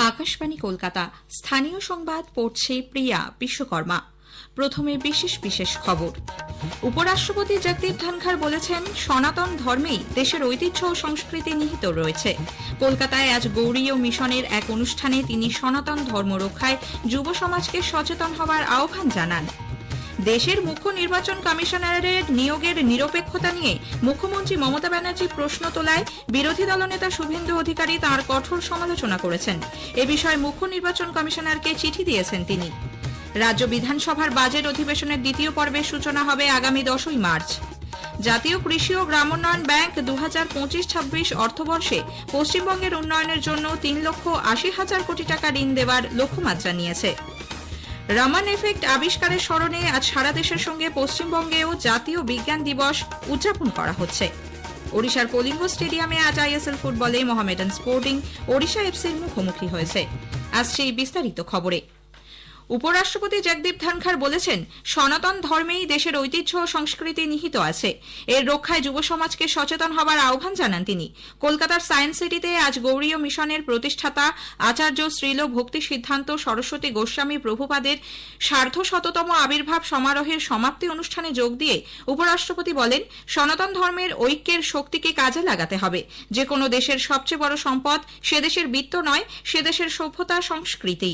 আকাশবাণী কলকাতা। স্থানীয় সংবাদ পড়ছে প্রিয়া বিশ্বকর্মা। প্রথমে বিশেষ বিশেষ খবর। উপরাষ্ট্রপতি জগদীপ ধনখড় বলেছেন, সনাতন ধর্মেই দেশের ঐতিহ্য ও সংস্কৃতি নিহিত রয়েছে। কলকাতায় আজ গৌরী ও মিশনের এক অনুষ্ঠানে তিনি সনাতন ধর্ম রক্ষায় যুব সমাজকে সচেতন হওয়ার আহ্বান জানান। দেশের মুখ্য নির্বাচন কমিশনারের নিয়োগের নিরপেক্ষতা নিয়ে মুখ্যমন্ত্রী মমতা ব্যানার্জি প্রশ্ন তোলায় বিরোধী দলনেতা শুভেন্দু অধিকারী তার কঠোর সমালোচনা করেছেন। এ বিষয়ে মুখ্য নির্বাচন কমিশনারকে চিঠি দিয়েছেন তিনি। রাজ্য বিধানসভার বাজেট অধিবেশনের দ্বিতীয় পর্বের সূচনা হবে আগামী দশই মার্চ। জাতীয় কৃষি ও গ্রামোন্নয়ন ব্যাংক দু হাজার পঁচিশ ছাব্বিশ অর্থবর্ষে পশ্চিমবঙ্গের উন্নয়নের জন্য তিন লক্ষ আশি হাজার কোটি টাকা ঋণ দেওয়ার লক্ষ্যমাত্রা নিয়েছে। রামান এফেক্ট আবিষ্কারের স্মরণে আজ সারা দেশের সঙ্গে পশ্চিমবঙ্গেও জাতীয় বিজ্ঞান দিবস উদযাপন করা হচ্ছে। ওড়িশার কলিঙ্গ স্টেডিয়ামে আজ আইএসএল ফুটবলে মোহামেডান স্পোর্টিং ওড়িশা এফসির মুখোমুখি হয়েছে। আসছে বিস্তারিত খবরে। উপরাষ্ট্রপতি জগদীপ ধনখড় বলেছেন, সনাতন ধর্মেই দেশের ঐতিহ্য ও সংস্কৃতি নিহিত আছে। এর রক্ষায় যুব সমাজকে সচেতন হবার আহ্বান জানান তিনি। কলকাতার সায়েন্স সিটিতে আজ গৌরীয় মিশনের প্রতিষ্ঠাতা আচার্য শ্রীল ভক্তি সিদ্ধান্ত সরস্বতী গোস্বামী প্রভুপাদের সার্ধ শততম আবির্ভাব সমারোহের সমাপ্তি অনুষ্ঠানে যোগ দিয়ে উপরাষ্ট্রপতি বলেন, সনাতন ধর্মের ঐক্যের শক্তিকে কাজে লাগাতে হবে। যে কোনো দেশের সবচেয়ে বড় সম্পদ সে দেশের বিত্ত নয়, সে দেশের সভ্যতা সংস্কৃতি।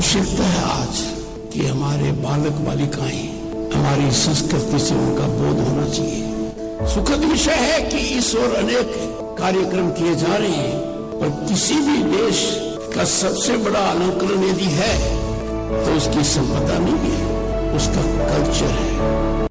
आवश्यकता है आज कि हमारे बालक बालिकाएँ हमारी संस्कृति से उनका बोध होना चाहिए। सुखद विषय है कि इस और अनेक कार्यक्रम किए जा रहे हैं, पर किसी भी देश का सबसे बड़ा अलंकरण यदि है तो उसकी संपदा नहीं है, उसका कल्चर है।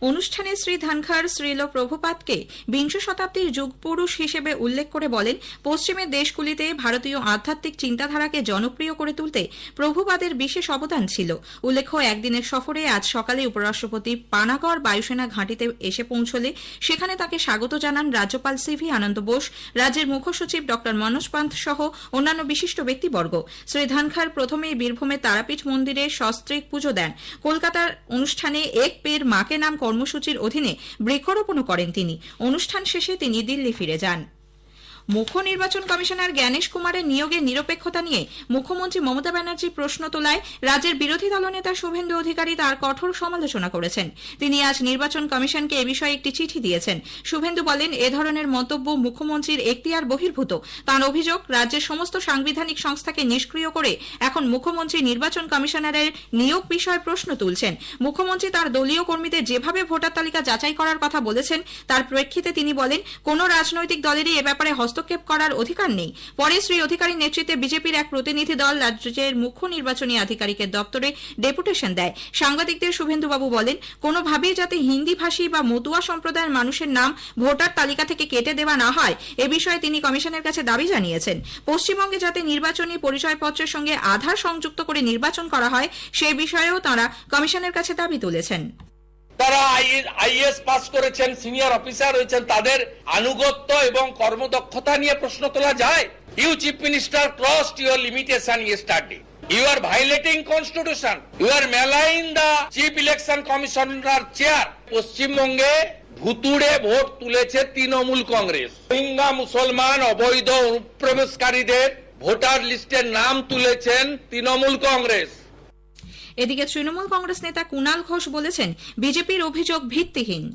অনুষ্ঠানে শ্রী ধানখার শ্রীল প্রভুপাতকে বিংশ শতাব্দীর যুগপুরুষ হিসেবে উল্লেখ করে বলেন, পশ্চিমের দেশগুলিতে ভারতীয় আধ্যাত্মিক চিন্তাধারাকে জনপ্রিয় করে তুলতে প্রভুপাদের বিশেষ অবদান ছিল। উল্লেখ্য, একদিনের সফরে আজ সকালে উপরাষ্ট্রপতি পানাগড় বায়ুসেনা ঘাঁটিতে এসে পৌঁছলে সেখানে তাকে স্বাগত জানান রাজ্যপাল সিভি আনন্দ বোস, রাজ্যের মুখ্য সচিব ড মনোজ পান্থ সহ অন্যান্য বিশিষ্ট ব্যক্তিবর্গ। শ্রী ধানখার প্রথমেই বীরভূমের তারাপীঠ মন্দিরে সস্ত্রীক পুজো দেন। কলকাতার অনুষ্ঠানে এক পের মাকে নাম কর্মসূচির অধীনে বৃক্ষরোপণও করেন তিনি। অনুষ্ঠান শেষে তিনি দিল্লি ফিরে যান। মুখ্য নির্বাচন কমিশনার জ্ঞানেশ কুমারের নিয়োগের নিরপেক্ষতা নিয়ে মুখ্যমন্ত্রী মমতা ব্যানার্জি প্রশ্ন তোলায় রাজ্যের বিরোধী দলনেতা শুভেন্দু অধিকারী তার কঠোর সমালোচনা করেছেন। তিনি আজ নির্বাচন কমিশনকে এ বিষয়ে একটি চিঠি দিয়েছেন। শুভেন্দু বলেন, এ ধরনের মন্তব্য মুখ্যমন্ত্রীর এখতিয়ার বহির্ভূত। তার অভিযোগ, রাজ্যের সমস্ত সাংবিধানিক সংস্থাকে নিষ্ক্রিয় করে এখন মুখ্যমন্ত্রী নির্বাচন কমিশনারের নিয়োগ বিষয়ে প্রশ্ন তুলছেন। মুখ্যমন্ত্রী তার দলীয় কর্মীদের যেভাবে ভোটার তালিকা যাচাই করার কথা বলেছেন, তার প্রেক্ষিতে তিনি বলেন, কোন রাজনৈতিক দলেরই এ ব্যাপারে হস্তক্ষেপ করার অধিকার নেই। পরে শ্রী অধিকারীর নেতৃত্বে বিজেপির এক প্রতিনিধি দল রাজ্যের মুখ্য নির্বাচনী আধিকারিকের দপ্তরে ডেপুটেশন দেয়। সাংবাদিকদের শুভেন্দুবাবু বলেন, কোনোভাবেই যাতে হিন্দি ভাষী বা মতুয়া সম্প্রদায়ের মানুষের নাম ভোটার তালিকা থেকে কেটে দেওয়া না হয়, এ বিষয়ে তিনি কমিশনের কাছে দাবি জানিয়েছেন। পশ্চিমবঙ্গে যাতে নির্বাচনী পরিচয়পত্রের সঙ্গে আধার সংযুক্ত করে নির্বাচন করা হয়, সে বিষয়েও তাঁরা কমিশনের কাছে দাবি তুলেছেন। তারা আইএস পাস করেছেন, সিনিয়র অফিসার হয়েছেন, তাদের আনুগত্য এবং কর্মদক্ষতা নিয়ে প্রশ্ন তোলা যায়। You chief minister crossed your limitation yesterday. You are violating constitution. You are maligning the chief election commissioner chair. পশ্চিমবঙ্গে ভুতুড়ে ভোট তুলেছে তৃণমূল কংগ্রেস। রোহিঙ্গা মুসলমান অবৈধ অনুপ্রবেশকারীদের ভোটার লিস্টের নাম তুলেছেন তৃণমূল কংগ্রেস। এদিকে তৃণমূল কংগ্রেস নেতা কুণাল ঘোষ বলেছেন, বিজেপির অভিযোগ ভিত্তিহীন।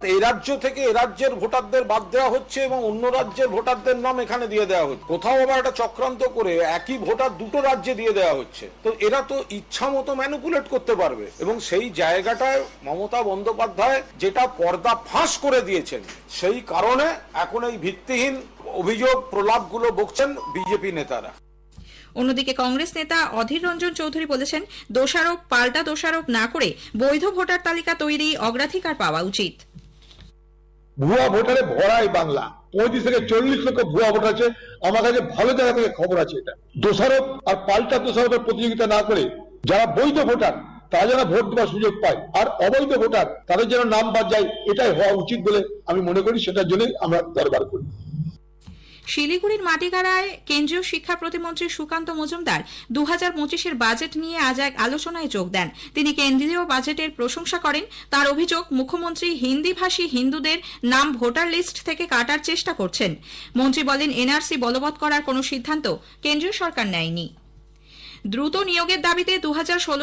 এই রাজ্য থেকে এ রাজ্যের ভোটারদের বাদ দেওয়া হচ্ছে এবং অন্য রাজ্যের ভোটারদের নাম এখানে দিয়ে দেওয়া হচ্ছে। কোথাও আবার একটা চক্রান্ত করে একই ভোটার দুটো রাজ্যে দিয়ে দেওয়া হচ্ছে। তো এরা তো ইচ্ছা মতো ম্যানুপুলেট করতে পারবে এবং সেই জায়গাটায় মমতা বন্দ্যোপাধ্যায় যেটা পর্দা ফাঁস করে দিয়েছেন, সেই কারণে এখন এই ভিত্তিহীন অভিযোগ প্রলাপগুলো বকছেন বিজেপি নেতারা। অন্যদিকে কংগ্রেস নেতা অধীর রঞ্জন চৌধুরী বলেছেন, দোষারোপ পাল্টা দোষারোপ না করে বৈধ ভোটার তালিকা তৈরি অগ্রাধিকার পাওয়া উচিত। ভুয়া ভোটারে ভরা এই বাংলা। পঁয়ত্রিশ থেকে চল্লিশ লক্ষ ভুয়া ভোটার আছে। আমার কাছে ভালো জায়গা থেকে খবর আছে এটা। দোষারোপ আর পাল্টা দোষারোপের প্রতিযোগিতা না করে যারা বৈধ ভোটার, তারা যেন ভোট দেওয়ার সুযোগ পায়। আর অবৈধ ভোটার, তাদের যেন নাম বাদ যায়, এটাই হওয়া উচিত বলে আমি মনে করি। সেটার জন্যই আমরা দরবার করি। শিলিগুড়ির মাটিগাড়ায় কেন্দ্রীয় শিক্ষা প্রতিমন্ত্রী সুকান্ত মজুমদার দু হাজার পঁচিশের বাজেট নিয়ে আজ এক আলোচনায় যোগ দেন। তিনি কেন্দ্রীয় বাজেটের প্রশংসা করেন। তার অভিযোগ, মুখ্যমন্ত্রী হিন্দিভাষী হিন্দুদের নাম ভোটার লিস্ট থেকে কাটার চেষ্টা করছেন। মন্ত্রী বলেন, এনআরসি বলবৎ করার কোনো সিদ্ধান্ত কেন্দ্রীয় সরকার নেয়নি। দ্রুত নিয়োগের দাবিতে দু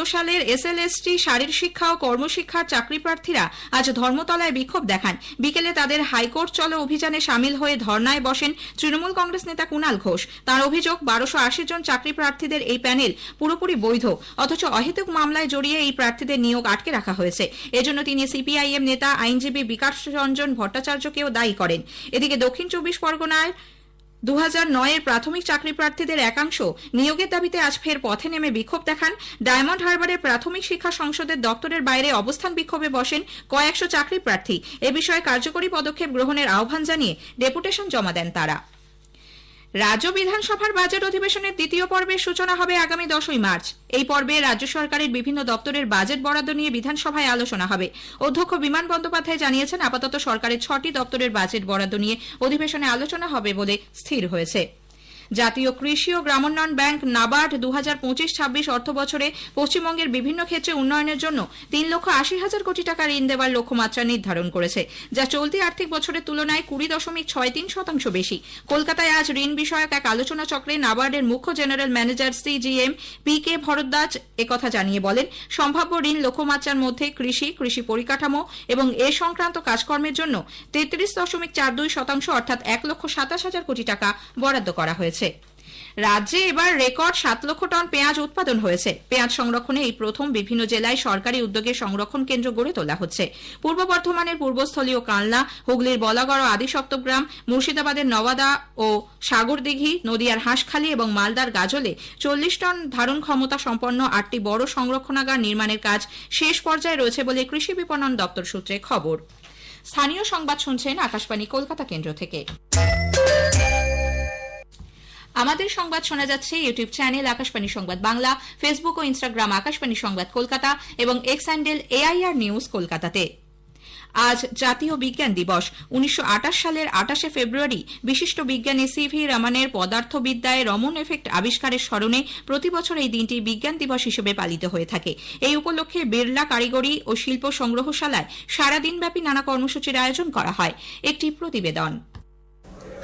সালের এসএলএসটি শারীর শিক্ষা ও কর্মশিক্ষার চাকরি প্রার্থীরা আজ ধর্মতলায় বিক্ষোভ দেখান। বিকেলে তাদের হাইকোর্ট চলো অভিযানে সামিল হয়ে ধর্নায় বসেন তৃণমূল কংগ্রেস নেতা কুণাল ঘোষ। তার অভিযোগ, বারোশো আশি জন চাকরি প্রার্থীদের এই প্যানেল পুরোপুরি বৈধ, অথচ অহেতুক মামলায় জড়িয়ে এই প্রার্থীদের নিয়োগ আটকে রাখা হয়েছে। এজন্য তিনি সিপিআইএম নেতা, আইনজীবী বিকাশ রঞ্জন ভট্টাচার্যকেও দায়ী করেন। এদিকে দক্ষিণ চব্বিশ পরগনায় দু হাজার নয়ের প্রাথমিক চাকরি প্রার্থীদের একাংশ নিয়োগের দাবিতে আজ ফের পথে নেমে বিক্ষোভ দেখান। ডায়মন্ড হারবারের প্রাথমিক শিক্ষা সংসদের দপ্তরের বাইরে অবস্থান বিক্ষোভে বসেন কয়েকশো চাকরি প্রার্থী। এ বিষয়ে কার্যকরী পদক্ষেপ গ্রহণের আহ্বান জানিয়ে ডেপুটেশন জমা দেন তারা। রাজ্য বিধানসভার বাজেট অধিবেশনের দ্বিতীয় পর্বের সূচনা হবে আগামী দশই মার্চ। এই পর্বে রাজ্য সরকারের বিভিন্ন দপ্তরের বাজেট বরাদ্দ নিয়ে বিধানসভায় আলোচনা হবে। অধ্যক্ষ বিমান বন্দ্যোপাধ্যায় জানিয়েছেন, আপাতত সরকারের ছটি দপ্তরের বাজেট বরাদ্দ নিয়ে অধিবেশনে আলোচনা হবে বলে স্থির হয়েছে। জাতীয় কৃষি ও গ্রামোন্নয়ন ব্যাংক নাবার্ড দু হাজার পঁচিশ ছাব্বিশ অর্থ বছরে পশ্চিমবঙ্গের বিভিন্ন ক্ষেত্রে উন্নয়নের জন্য তিন লক্ষ আশি হাজার কোটি টাকা ঋণ দেওয়ার লক্ষ্যমাত্রা নির্ধারণ করেছে, যা চলতি আর্থিক বছরের তুলনায় কুড়ি দশমিক ছয় তিন শতাংশ বেশি। কলকাতায় আজ ঋণ বিষয়ক এক আলোচনা চক্রে নাবার্ডের মুখ্য general manager CGM P K Bharadwaj একথা জানিয়ে বলেন, সম্ভাব্য ঋণ লক্ষ্যমাত্রার মধ্যে কৃষি কৃষি পরিকাঠামো এবং এ সংক্রান্ত কাজকর্মের জন্য তেত্রিশ দশমিক চার দুই শতাংশ অর্থাৎ এক লক্ষ সাতাশ হাজার কোটি টাকা বরাদ্দ করা হয়েছে। রাজ্যে এবার রেকর্ড সাত লক্ষ টন পেঁয়াজ উৎপাদন হয়েছে। পেঁয়াজ সংরক্ষণে এই প্রথম বিভিন্ন জেলায় সরকারি উদ্যোগে সংরক্ষণ কেন্দ্র গড়ে তোলা হচ্ছে। পূর্ব বর্ধমানের পূর্বস্থলীয় কালনা, হুগলির বলাগড় ও আদি সপ্তগ্রাম মুর্শিদাবাদের নওয়াদা ও সাগরদিঘি, নদিয়ার হাঁসখালী এবং মালদার গাজলে চল্লিশ টন ধারণ ক্ষমতা সম্পন্ন আটটি বড় সংরক্ষণাগার নির্মাণের কাজ শেষ পর্যায়ে রয়েছে বলে কৃষি বিপণন দপ্তর সূত্রে খবর। স্থানীয় সংবাদ শুনছেন আকাশবাণী কলকাতা কেন্দ্র থেকে। আমাদের সংবাদ শোনা যাচ্ছে ইউটিউব চ্যানেল আকাশবাণী সংবাদ বাংলা, ফেসবুক ও ইনস্টাগ্রাম আকাশবাণী সংবাদ কলকাতা এবং এক্স হ্যান্ডেল এআইআর নিউজ কলকাতাতে। আজ জাতীয় বিজ্ঞান দিবস, উনিশশো আটাশ সালের আটাশে ফেব্রুয়ারি, বিশিষ্ট বিজ্ঞানী সিভি রমনের পদার্থবিদ্যায় রমন এফেক্ট আবিষ্কারের স্মরণে প্রতি বছর এই দিনটি বিজ্ঞান দিবস হিসেবে পালিত হয়ে থাকে। এই উপলক্ষে বিড়লা কারিগরি ও শিল্প সংগ্রহশালায় সারাদিনব্যাপী নানা কর্মসূচির আয়োজন করা হয়। একটি প্রতিবেদন।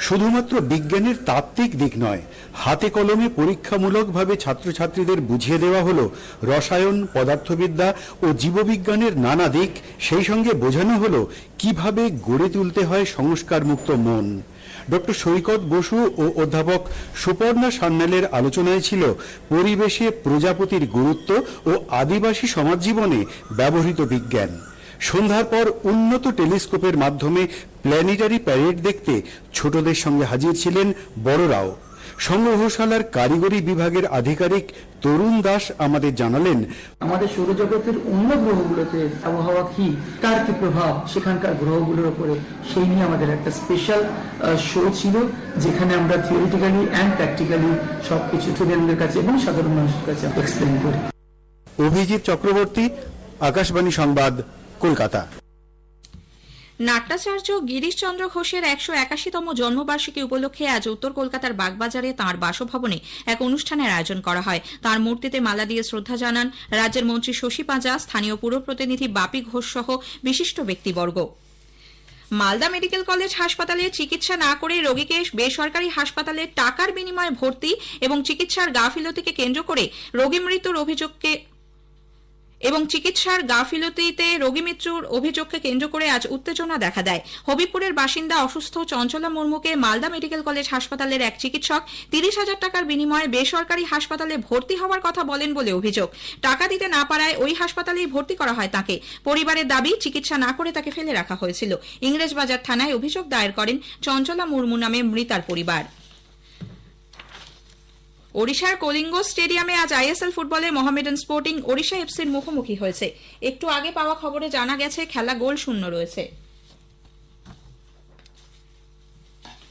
শুধুমাত্র বিজ্ঞানের তাত্ত্বিক দিক নয়, হাতে কলমে পরীক্ষামূলকভাবে ছাত্রছাত্রীদের বুঝিয়ে দেওয়া হলো রসায়ন, পদার্থবিদ্যা ও জীববিজ্ঞানের নানা দিক। সেই সঙ্গে বোঝানো হলো কীভাবে গড়ে তুলতে হয় সংস্কারমুক্ত মন। ডক্টর সৈকত বসু ও অধ্যাপক সুপর্ণা সান্যালের আলোচনায় ছিল পরিবেশে প্রজাপতির গুরুত্ব ও আদিবাসী সমাজ জীবনে ব্যবহৃত বিজ্ঞান। সন্ধ্যার পর উন্নত টেলিস্কোপের মাধ্যমে প্ল্যানেটারি প্যারেড দেখতে ছোটদের সঙ্গে হাজির ছিলেন বড়রাও। সংগ্রহশালার কারিগরি বিভাগের আধিকারিক তরুণ দাস আমাদের জানালেন আমাদের সৌরজগতের অন্য গ্রহগুলোতে আবহাওয়া কি তার কি প্রভাব সেখানকার গ্রহগুলোর উপরে সেই নিয়ে আমাদের একটা স্পেশাল শো ছিল যেখানে আমরা থিওরিটিক্যালি অ্যান্ড প্র্যাকটিক্যালি সবকিছু স্টুডেন্টদের কাছে এবং সাধারণ মানুষের কাছে এক্সপ্লেন করি। অভিজিৎ চক্রবর্তী আকাশবাণী সংবাদ কলকাতা। নাট্যাচার্য গিরিশচন্দ্র ঘোষের একশো একাশিতম জন্মবার্ষিকী উপলক্ষে আজ উত্তর কলকাতার বাগবাজারে তাঁর বাসভবনে এক অনুষ্ঠানের আয়োজন করা হয়। তাঁর মূর্তিতে মালা দিয়ে শ্রদ্ধা জানান রাজ্যের মন্ত্রী শশী পাঁজা, স্থানীয় পুর প্রতিনিধি বাপি ঘোষ সহ বিশিষ্ট ব্যক্তিবর্গ। মালদা মেডিকেল কলেজ হাসপাতালে চিকিৎসা না করে রোগীকে বেসরকারি হাসপাতালে টাকার বিনিময়ে ভর্তি এবং চিকিৎসার গাফিলতিকে কেন্দ্র করে রোগী মৃত্যুর অভিযোগকে এবং চিকিৎসার গাফিলতিতে রোগী মৃত্যুর অভিযোগকে কেন্দ্র করে আজ উত্তেজনা দেখা দেয়। হবিপুরের বাসিন্দা অসুস্থ চঞ্চলা মুর্মুকে মালদা মেডিকেল কলেজ হাসপাতালের এক চিকিৎসক তিরিশ হাজার টাকার বিনিময়ে বেসরকারি হাসপাতালে ভর্তি হওয়ার কথা বলেন বলে অভিযোগ। টাকা দিতে না পারায় ওই হাসপাতালেই ভর্তি করা হয় তাকে। পরিবারের দাবি, চিকিৎসা না করে তাকে ফেলে রাখা হয়েছিল। ইংরেজবাজার থানায় অভিযোগ দায়ের করেন চঞ্চলা মুর্মু নামে মৃতার পরিবার। ওড়িশার কলিঙ্গ স্টেডিয়ামে আজ আইএসএল ফুটবলে মোহামেডান স্পোর্টিং ওড়িশা এফসির মুখোমুখি হয়েছে। একটু আগে পাওয়া খবরে জানা গেছে, খেলা গোল শূন্য রয়েছে।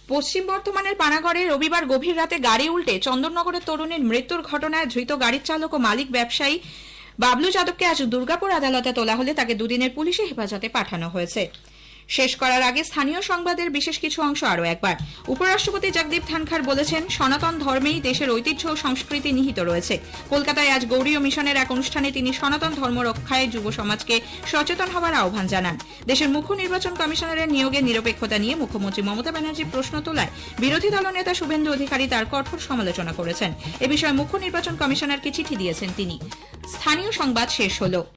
পশ্চিম বর্ধমানের পানাগড়ে রবিবার গভীর রাতে গাড়ি উল্টে চন্দননগরের তরুণীর মৃত্যুর ঘটনায় ধৃত গাড়ির চালক ও মালিক ব্যবসায়ী বাবলু যাদবকে আজ দুর্গাপুর আদালতে তোলা হলে তাকে দুদিনের পুলিশে হেফাজতে পাঠানো হয়েছে। শেষ করার আগে স্থানীয় সংবাদের বিশেষ কিছু অংশ আরও একবার। উপরাষ্ট্রপতি জগদীপ ধনখড় বলেছেন, সনাতন ধর্মেই দেশের ঐতিহ্য ও সংস্কৃতি নিহিত রয়েছে। কলকাতায় আজ গৌরীয় মিশনের এক অনুষ্ঠানে তিনি সনাতন ধর্ম রক্ষায় যুব সমাজকে সচেতন হওয়ার আহ্বান জানান। দেশের মুখ্য নির্বাচন কমিশনারের নিয়োগে নিরপেক্ষতা নিয়ে মুখ্যমন্ত্রী মমতা ব্যানার্জি প্রশ্ন তোলায় বিরোধী দলনেতা শুভেন্দু অধিকারী তার কঠোর সমালোচনা করেছেন। এ বিষয়ে মুখ্য নির্বাচন কমিশনারকে চিঠি দিয়েছেন তিনি। স্থানীয় সংবাদ শেষ হলো।